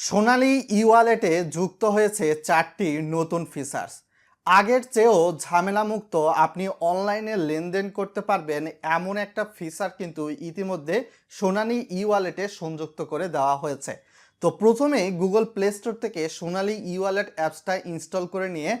সোনালী ই ওয়ালেটে যুক্ত হয়েছে চারটি নতুন ফিচার্স আগের চেয়েও ঝামেলামুক্ত আপনি অনলাইনে লেনদেন করতে পারবেন এমন একটা ফিচার কিন্তু ইতিমধ্যে সোনালি ই ওয়ালেটে সংযুক্ত করে দেওয়া হয়েছে। তো প্রথমে গুগল প্লে স্টোর থেকে সোনালি ই ওয়ালেট অ্যাপসটা ইনস্টল করে নিয়ে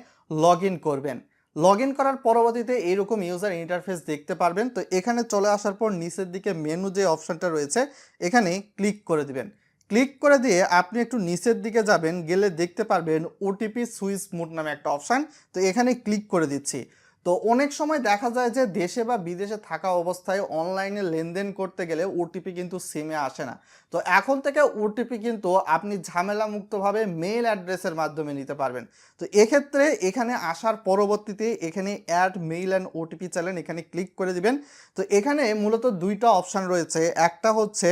লগ করবেন। লগ করার পরবর্তীতে এইরকম ইউজার ইন্টারফেস দেখতে পারবেন। তো এখানে চলে আসার পর নিচের দিকে মেনু যে অপশনটা রয়েছে, এখানে ক্লিক করে দিবেন। ক্লিক করে দিয়ে আপনি একটু নিচের দিকে যাবেন, গেলে দেখতে পারবেন ওটিপি সুইচ মুড নামে একটা অপশান। তো এখানে ক্লিক করে দিচ্ছি। তো অনেক সময় দেখা যায় যে দেশে বা বিদেশে থাকা অবস্থায় অনলাইনে লেনদেন করতে গেলে ওটিপি কিন্তু সিমে আসে না। তো এখন থেকে ওটিপি কিন্তু আপনি ঝামেলামুক্তভাবে মেইল অ্যাড্রেসের মাধ্যমে নিতে পারবেন। তো এক্ষেত্রে এখানে আসার পরবর্তীতে এখানে add mail and OTP channel এখানে ক্লিক করে দিবেন। তো এখানে মূলত দুইটা অপশান রয়েছে। একটা হচ্ছে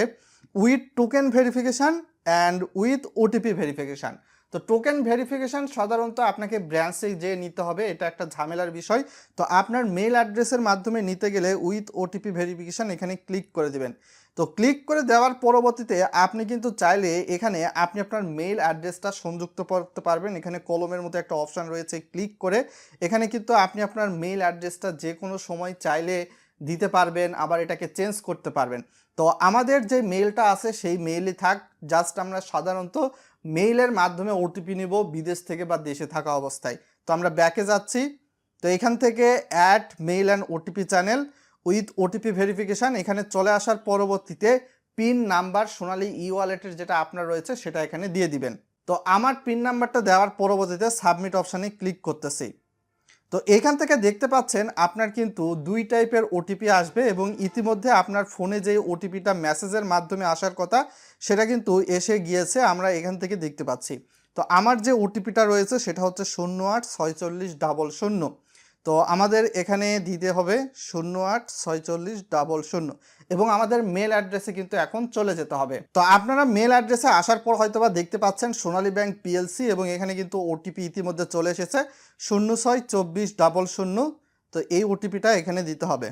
with token verification and with OTP verification তো টোকেন ভেরিফিকেশান সাধারণত আপনাকে ব্রাঞ্চে যে নিতে হবে, এটা একটা ঝামেলার বিষয়। তো আপনার মেল অ্যাড্রেসের মাধ্যমে নিতে গেলে উইথ ওটিপি ভেরিফিকেশান এখানে ক্লিক করে দিবেন। তো ক্লিক করে দেওয়ার পরবর্তীতে আপনি কিন্তু চাইলে এখানে আপনি আপনার মেইল অ্যাড্রেসটা সংযুক্ত করতে পারবেন। এখানে কলমের মতো একটা অপশান রয়েছে ক্লিক করে। এখানে কিন্তু আপনি আপনার মেইল অ্যাড্রেসটা যে কোনো সময় চাইলে দিতে পারবেন, আবার এটাকে চেঞ্জ করতে পারবেন। তো আমাদের যে মেইলটা আছে, সেই মেইলই থাক। জাস্ট আমরা সাধারণত মেইলের মাধ্যমে ওটিপি নিব বিদেশ থেকে বা দেশে থাকা অবস্থায়। তো আমরা ব্যাকে যাচ্ছি। তো এখান থেকে add mail and OTP channel with OTP verification এখানে চলে আসার পরবর্তীতে পিন নাম্বার সোনালি ই ওয়ালেটের যেটা আপনার রয়েছে, সেটা এখানে দিয়ে দিবেন। তো আমার পিন নাম্বারটা দেওয়ার পরবর্তীতে সাবমিট অপশানে ক্লিক করতেছি। তো এখান থেকে দেখতে পাচ্ছেন আপনার কিন্তু দুই টাইপের ওটিপি আসবে এবং ইতিমধ্যে আপনার ফোনে যে ওটিপিটা মেসেজের মাধ্যমে আসার কথা, সেটা কিন্তু এসে গিয়েছে, আমরা এখান থেকে দেখতে পাচ্ছি। তো আমার যে ওটিপিটা রয়েছে, সেটা হচ্ছে শূন্য আট ছয়চল্লিশ ডাবল শূন্য। তো আমাদের এখানে দিতে হবে শূন্য আট ছয়চল্লিশ ডাবল শূন্য এবং আমাদের মেল অ্যাড্রেসে কিন্তু এখন চলে যেতে হবে। তো আপনারা মেল অ্যাড্রেসে আসার পর হয়তোবা দেখতে পাচ্ছেন সোনালী ব্যাংক পিএলসি এবং এখানে কিন্তু ওটিপি ইতিমধ্যে চলে এসেছে। শূন্য ছয় চব্বিশ ডাবল শূন্য তো এই ওটিপিটা এখানে দিতে হবে।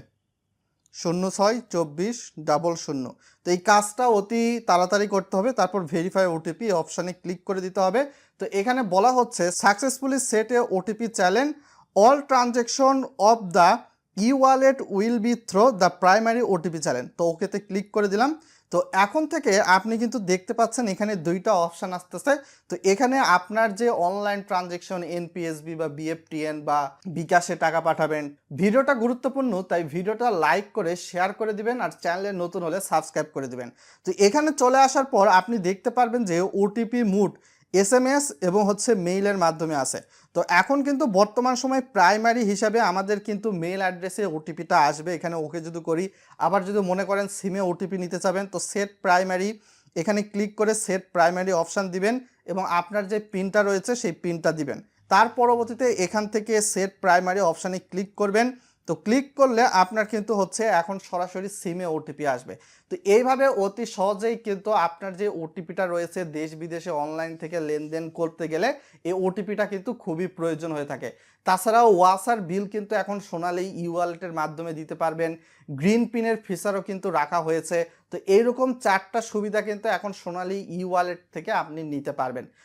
শূন্য ছয় চব্বিশ ডাবল শূন্য তো এই কাজটা অতি তাড়াতাড়ি করতে হবে, তারপর ভেরিফাই ওটিপি অপশানে ক্লিক করে দিতে হবে। তো এখানে বলা হচ্ছে successfully set OTP challenge all transaction of the e wallet will be through the primary OTP challenge তো ওকেতে ক্লিক করে দিলাম। তো এখন থেকে আপনি কিন্তু দেখতে পাচ্ছেন এখানে দুইটা অপশান আসতেছে। তো এখানে আপনার যে অনলাইন ট্রানজেকশন এনপিএসবি বা বিএফটিএন বা বিকাশে টাকা পাঠাবেন, ভিডিওটা গুরুত্বপূর্ণ, তাই ভিডিওটা লাইক করে শেয়ার করে দিবেন আর চ্যানেলে নতুন হলে সাবস্ক্রাইব করে দিবেন। তো এখানে চলে আসার পর আপনি দেখতে পারবেন যে OTP mode S M S এবং হচ্ছে মেইলের মাধ্যমে আসে। তো এখন কিন্তু বর্তমান সময় প্রাইমারি হিসাবে আমাদের কিন্তু মেইল অ্যাড্রেসে ওটিপিটা আসবে। এখানে ওকে যদি করি, আবার যদি মনে করেন সিমে ওটিপি নিতে চাবেন, তো সেট প্রাইমারি, এখানে ক্লিক করে সেট প্রাইমারি অপশান দিবেন এবং আপনার যে পিনটা রয়েছে সেই পিনটা দিবেন। তার পরবর্তীতে এখান থেকে সেট প্রাইমারি অপশানে ক্লিক করবেন। তো ক্লিক করলে আপনার কিন্তু হচ্ছে এখন সরাসরি সিমে ওটিপি আসবে। তো এইভাবে অতি সহজেই কিন্তু আপনার যে ওটিপিটা রয়েছে দেশ বিদেশে অনলাইন থেকে লেনদেন করতে গেলে এই ওটিপিটা কিন্তু খুবই প্রয়োজন হয়ে থাকে। তাছাড়াও ওয়াসার বিল কিন্তু এখন সোনালি ই ওয়ালেটের মাধ্যমে দিতে পারবেন। গ্রিন পিনের ফিচারও কিন্তু রাখা হয়েছে। তো এইরকম চারটা সুবিধা কিন্তু এখন সোনালি ই ওয়ালেট থেকে আপনি নিতে পারবেন।